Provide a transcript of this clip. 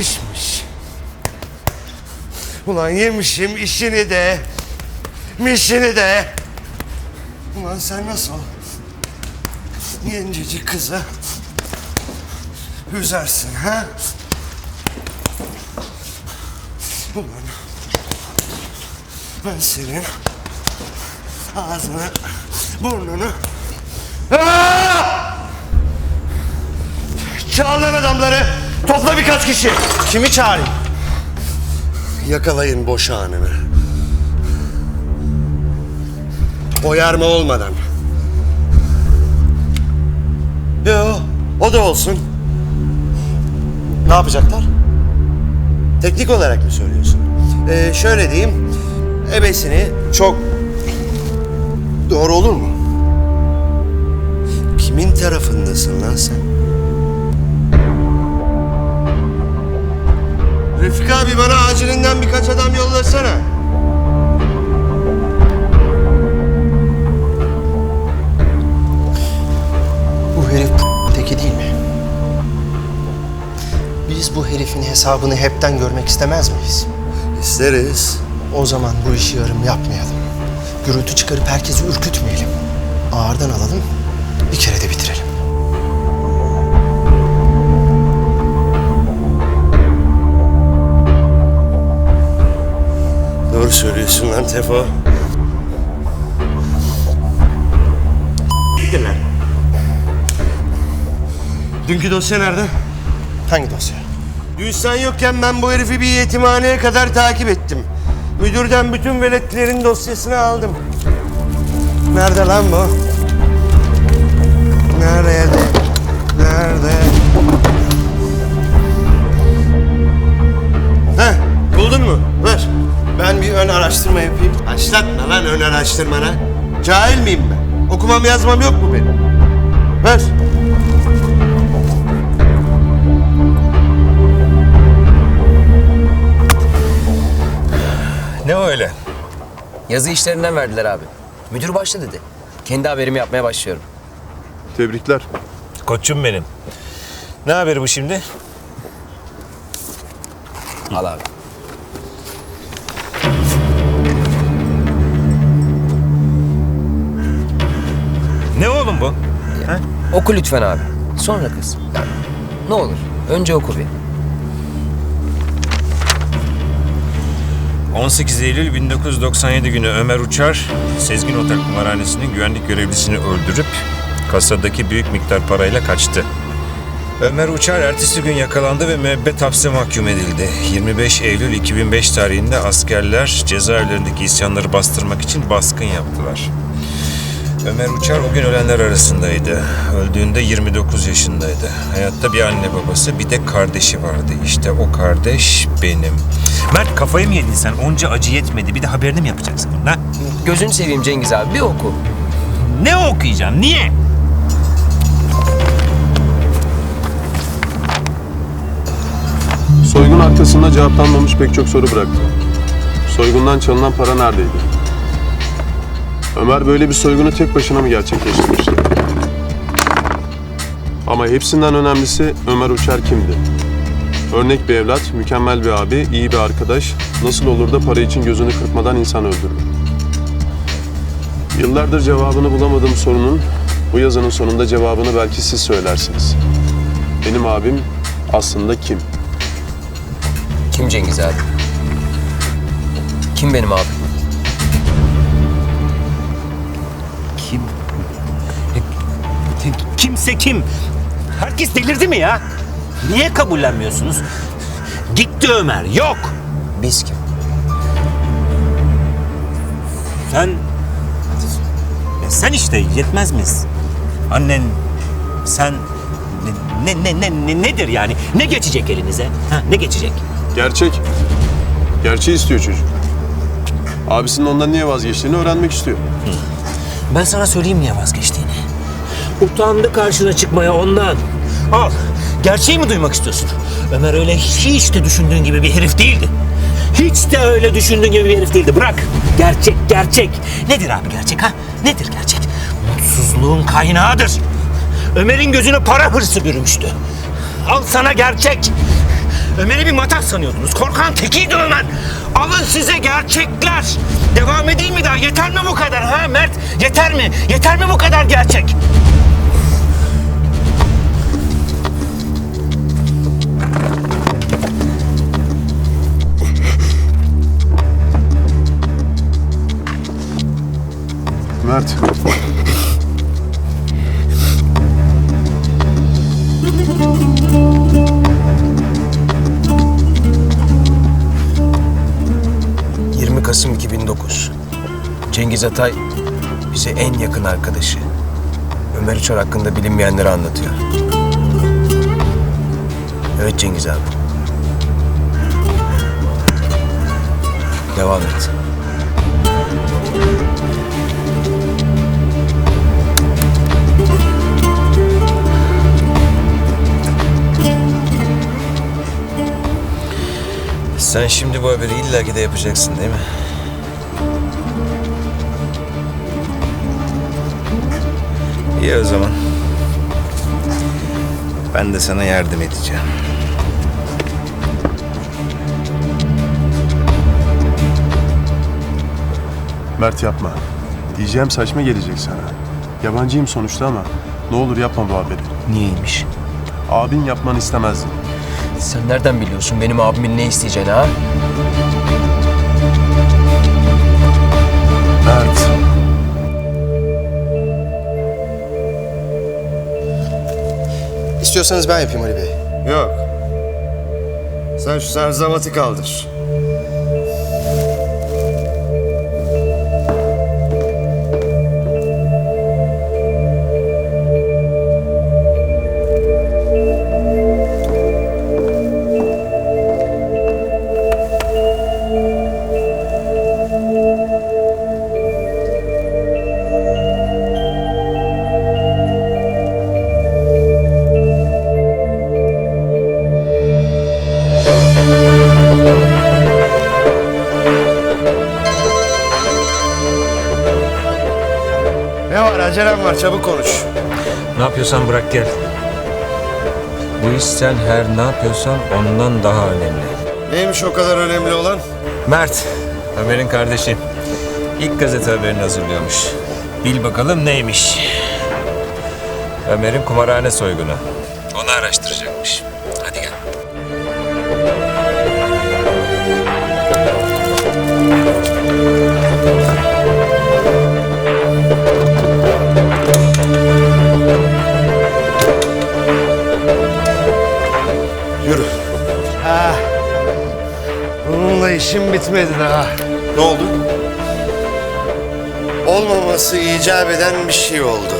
İşmiş. Ulan yemişim işini de, mişini de. Ulan sen nasıl gencecik kıza üzersin ha? Ulan ben senin ağzını, burnunu... Aa! Çağır lan adamları. Topla birkaç kişi. Kimi çağırayım? Yakalayın boş anını. Oyarma olmadan. Yo, o da olsun. Ne yapacaklar? Teknik olarak mı söylüyorsun? Ee, şöyle diyeyim. Ebesini çok... Doğru olur mu? Kimin tarafındasın lan sen? Refik abi bana acilinden birkaç adam yollasana. Bu herif teki değil mi? Biz bu herifin hesabını hepten görmek istemez miyiz? İsteriz. O zaman bu işi yarım yapmayalım. Gürültü çıkarıp herkesi ürkütmeyelim. Ağırdan alalım, bir kere de Doğru söylüyorsun lan Tefo. Gidin lan. Dünkü dosya nerede? Hangi dosya? Dün sen yokken ben bu herifi bir yetimhaneye kadar takip ettim. Müdürden bütün veletlerin dosyasını aldım. Nerede lan bu? Nerede? Nerede? Heh, buldun mu? Ben bir ön araştırma yapayım. Başlatma lan ön araştırmana. Cahil miyim ben? Okumam yazmam yok mu benim? Ver. Ne o öyle? Yazı işlerinden verdiler abi. Müdür başla dedi. Kendi haberimi yapmaya başlıyorum. Tebrikler. Koçum benim. Ne haberi bu şimdi? Al abi. Oku lütfen abi. Sonra kız. Ne olur. Önce oku bir. 18 Eylül 1997 günü Ömer Uçar, Sezgin Otel Kumarhanesi'nin güvenlik görevlisini öldürüp kasadaki büyük miktar parayla kaçtı. Ömer Uçar ertesi gün yakalandı ve müebbet hapse mahkum edildi. 25 Eylül 2005 tarihinde askerler cezaevlerindeki isyanları bastırmak için baskın yaptılar. Ömer Uçar o gün ölenler arasındaydı. Öldüğünde 29 yaşındaydı. Hayatta bir anne babası bir de kardeşi vardı. İşte o kardeş benim. Mert kafayı mı yedin sen? Onca acı yetmedi. Bir de haberini mi yapacaksın bunun ha? Gözünü seveyim Cengiz abi. Bir oku. Ne okuyacaksın? Niye? Soygun aktasında cevaplanmamış pek çok soru bıraktı. Soygundan çalınan para neredeydi? Ömer böyle bir soygunu tek başına mı gerçekleştirmişti? Ama hepsinden önemlisi Ömer Uçar kimdi? Örnek bir evlat, mükemmel bir abi, iyi bir arkadaş, nasıl olur da para için gözünü kırpmadan insan öldürür? Yıllardır cevabını bulamadığım sorunun bu yazının sonunda cevabını belki siz söylersiniz. Benim abim aslında kim? Kim Cengiz abi? Kim benim abi? Kimse kim? Herkes delirdi mi ya? Niye kabullenmiyorsunuz? Gitti Ömer, yok. Biz kim? Sen... Ya sen işte yetmez miyiz? Annen, sen... Ne, ne, ne, ne, nedir yani? Ne geçecek elinize? Ha, ne geçecek? Gerçek. Gerçeği istiyor çocuk. Abisinin ondan niye vazgeçtiğini öğrenmek istiyor. Ben sana söyleyeyim niye vazgeçtiğini. Utandı karşına çıkmaya ondan. Al. Gerçeği mi duymak istiyorsun? Ömer öyle hiç de düşündüğün gibi bir herif değildi. Hiç de öyle düşündüğün gibi bir herif değildi. Bırak. Gerçek, gerçek. Nedir abi gerçek ha? Nedir gerçek? Mutsuzluğun kaynağıdır. Ömer'in gözüne para hırsı bürümüştü. Al sana gerçek. Ömer'i bir matak sanıyordunuz. Korkan tekiydi Ömer. Alın size gerçekler. Devam edeyim mi daha? Yeter mi bu kadar ha Mert? Yeter mi? Yeter mi bu kadar gerçek? Mert. Hı. 20 Kasım 2009. Cengiz Atay bize en yakın arkadaşı. Ömer Uçar hakkında bilinmeyenleri anlatıyor. Evet Cengiz abi. Devam et. Sen şimdi bu haberi illaki de yapacaksın değil mi? İyi o zaman. Ben de sana yardım edeceğim. Mert yapma. Diyeceğim saçma gelecek sana. Yabancıyım sonuçta ama ne olur yapma bu haberi. Niyeymiş? Abin yapmanı istemezdi. Sen nereden biliyorsun benim abimin ne isteyeceğini ha? Mert. İstiyorsanız ben yapayım Ali Bey. Yok. Sen şu serzavatı kaldır. Acelem var çabuk konuş. Ne yapıyorsan bırak gel. Bu iş sen her ne yapıyorsan ondan daha önemli. Neymiş o kadar önemli olan? Mert, Ömer'in kardeşi. İlk gazete haberini hazırlıyormuş. Bil bakalım neymiş. Ömer'in kumarhane soygunu. Onu araştıracakmış. İşim bitmedi daha. Ne oldu? Olmaması icap eden bir şey oldu.